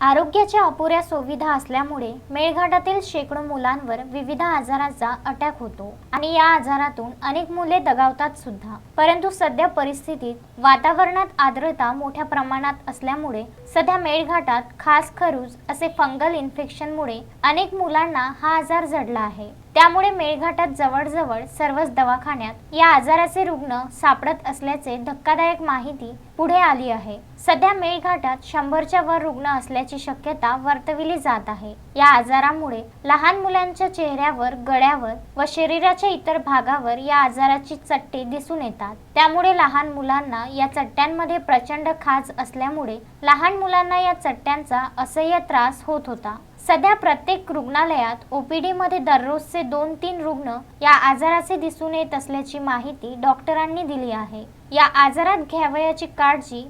आरोग्याच्या अपुऱ्या सुविधा असल्यामुळे मेळघाटातील शेकडो मुलांवर विविध आजाराचा अटॅक होतो. आणि या आजारातून अनेक मुले दगावतात सुद्धा. परंतु सध्या परिस्थितीत वातावरणात आर्द्रता मोठ्या प्रमाणात असल्यामुळे सध्या मेळघाटात खास खरूज असे फंगल इन्फेक्शनमुळे अनेक मुलांना हा आजार जडला आहे. त्यामुळे मेळघाटात जवळजवळ सर्वच दवाखान्यात या आजाराचे रुग्ण सापडत असल्याचे धक्कादायक माहिती पुढे आली आहे. सध्या मेळघाटात शंभरच्या वर रुग्ण असल्याची शक्यता वर्तविली जात आहे. या आजारामुळे लहान मुलांच्या चेहऱ्यावर गळ्यावर व शरीराच्या इतर भागावर या आजाराची चट्टे दिसून येतात. त्यामुळे लहान मुलांना या चट्ट्यांमध्ये प्रचंड खाज असल्यामुळे लहान मुलांना या चट्ट्यांचा असह्य त्रास होत होता. सध्या प्रत्येक रुग्णालयात ओपीडीमध्ये दररोजचे दोन तीन रुग्ण या आजाराचे दिसून येत असल्याची माहिती डॉक्टरांनी दिली आहे. या आजारात घ्यावयाची काळजी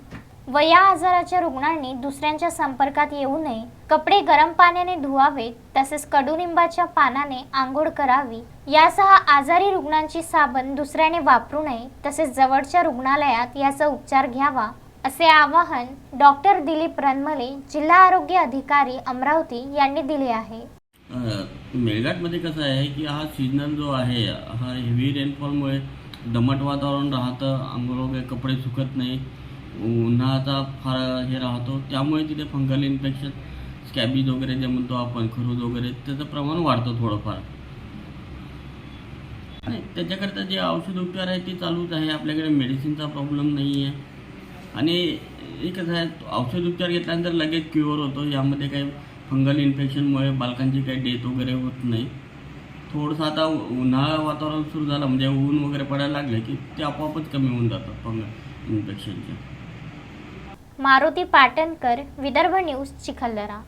व या आजाराच्या रुग्णांनी दुसऱ्यांच्या संपर्कात येऊ नये कपडे गरम पाण्याने धुवावेत तसेच कडुनिंबाच्या पानाने आंघोळ करावी यासह आजारी रुग्णांची साबण दुसऱ्याने वापरू नये तसेच जवळच्या रुग्णालयात याचा उपचार घ्यावा असे आवाहन डॉक्टर दिलीप रनमले जिल्हा आरोग्य अधिकारी अमरावती यांनी दिले आहे. मेळघाटमध्ये कसं आहे की हा सीजनल जो आहे हा हेवी रेनफॉलमुळे दमट वातावरण राहतं अंघोळ वगैरे कपडे सुकत नाही उन्हाचा फार हे राहतो. त्यामुळे तिथे फंगल इन्फेक्शन स्कॅबीज वगैरे जे म्हणतो आपण खरूज वगैरे त्याचं प्रमाण वाढतं थोडंफार. आणि त्याच्याकरता जे औषध उपचार आहे ते चालूच आहे. आपल्याकडे मेडिसिनचा प्रॉब्लेम नाही आहे आणि हे कसं आहे औषध उपचार घेतल्यानंतर लगेच क्युअर होतो. यामध्ये काही फंगल इन्फेक्शनमुळे बालकांची काही डेथ वगैरे होत नाही. थोडंसं आता उन्हाळा वातावरण सुरू झालं म्हणजे ऊन वगैरे पडायला लागलं की ते आपोआपच कमी होऊन जातं फंगल इन्फेक्शनचे मारुती पाटणकर विदर्भ न्यूज चिखलदरा.